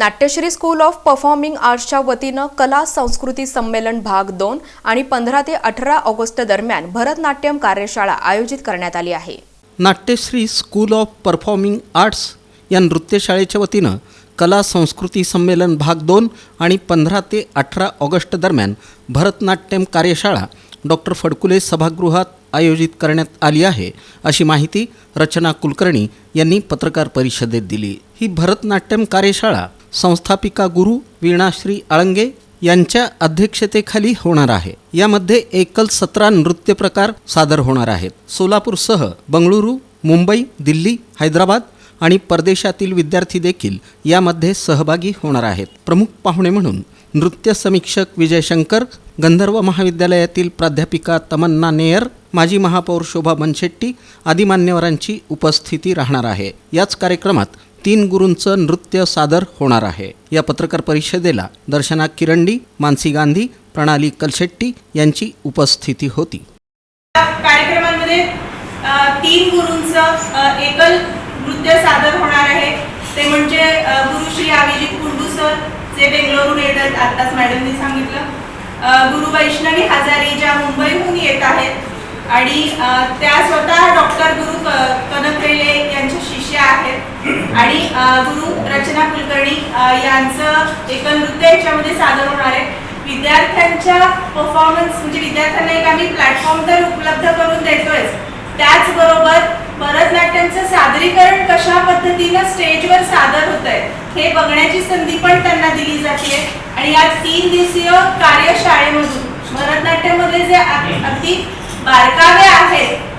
Natyashree school of performing आर्ट्सच्या वतीनं कला संस्कृती संमेलन भाग दोन आणि पंधरा ते अठरा ऑगस्ट दरम्यान भरतनाट्यम कार्यशाळा आयोजित करण्यात आली आहे. Natyashree school of performing arts या नृत्यशाळेच्या वतीनं कला संस्कृती संमेलन भाग दोन आणि पंधरा ते अठरा ऑगस्ट दरम्यान भरतनाट्यम कार्यशाळा डॉक्टर फडकुले सभागृहात आयोजित करण्यात आली आहे अशी माहिती रचना कुलकर्णी यांनी पत्रकार परिषदेत दिली. ही भरतनाट्यम कार्यशाळा संस्थापिका गुरु वीणाश्री आळंगे यांच्या अध्यक्षतेखाली होणार आहे. यामध्ये एकल सतरा नृत्य प्रकार सादर होणार आहेत. सोलापूरसह बंगळुरू मुंबई दिल्ली हैदराबाद आणि परदेशातील विद्यार्थी देखील यामध्ये सहभागी होणार आहेत. प्रमुख पाहुणे म्हणून नृत्य समीक्षक विजय शंकर गंधर्व महाविद्यालयातील प्राध्यापिका तमन्ना नेयर माजी महापौर शोभा बनशेट्टी आदी मान्यवरांची उपस्थिती राहणार आहे. याच कार्यक्रमात तीन गुरूंचं नृत्य सादर होणार आहे. या पत्रकार परिषदेला दर्शना किरंडी मानसी गांधी प्रणाली कलशेट्टी यांची उपस्थिती होती. कार्यक्रमांमध्ये तीन गुरूंचं एकल नृत्य सादर होणार आहे. ते म्हणजे गुरु श्री अभिजित कुंडू सर जे बेंगलोरून येतात आहेत आत्ताच मॅडमनी सांगितलं. गुरु वैष्णवी हजारे ज्या मुंबईहून येत आहेत आणि त्या स्वतः डॉक्टर गुरु क- कनकरेले यांच्या शिष्या आणि गुरु रचना कुलकर्णी यांचं एक नृत्य याच्यामध्ये सादर होणार आहे. विद्यार्थ्यांच्या परफॉर्मन्स म्हणजे विद्यार्थ्यांना एक आम्ही प्लॅटफॉर्म तर उपलब्ध करून देतोय त्याचबरोबर भरतनाट्यमचं सादरीकरण कशा पद्धतीनं स्टेजवर सादर होत आहे हे बघण्याची संधी पण त्यांना दिली जाते आणि या तीन दिवसीय कार्यशाळेमधून भरतनाट्यमध्ये जे अगदी बारकावे आहेत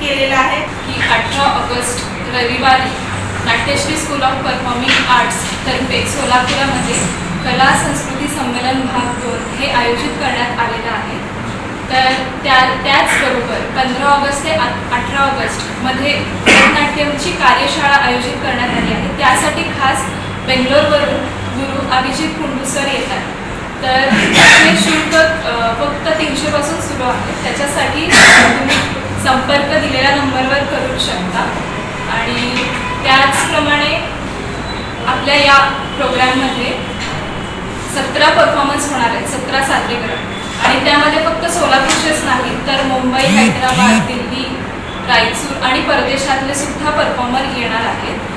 केलेलं आहे. की अठरा ऑगस्ट रविवारी Natyashree school of performing arts तर्फे सोलापुरामध्ये कला संस्कृती संमेलन भाग दोन हे आयोजित करण्यात आलेलं आहे. तर त्या त्याचबरोबर पंधरा ऑगस्ट ते अठरा ऑगस्टमध्ये भरतनाट्यमची कार्यशाळा आयोजित करण्यात आली आहे. त्यासाठी खास बेंगलोरवरून गुरु अभिजित कुंडू सर येतात. तर हे शुल्क फक्त तीनशेपासून सुरू आहे. त्याच्यासाठी तुम्ही संपर्क दिलेल्या नंबरवर करू शकता. आणि त्याचप्रमाणे आपल्या या प्रोग्राममध्ये सतरा परफॉर्मन्स होणार आहेत सतरा सादरीकरण. आणि त्यामध्ये फक्त सोलापूरचेच नाही तर मुंबई हैदराबाद दिल्ली रायचूर आणि परदेशातले सुद्धा परफॉर्मर येणार आहेत.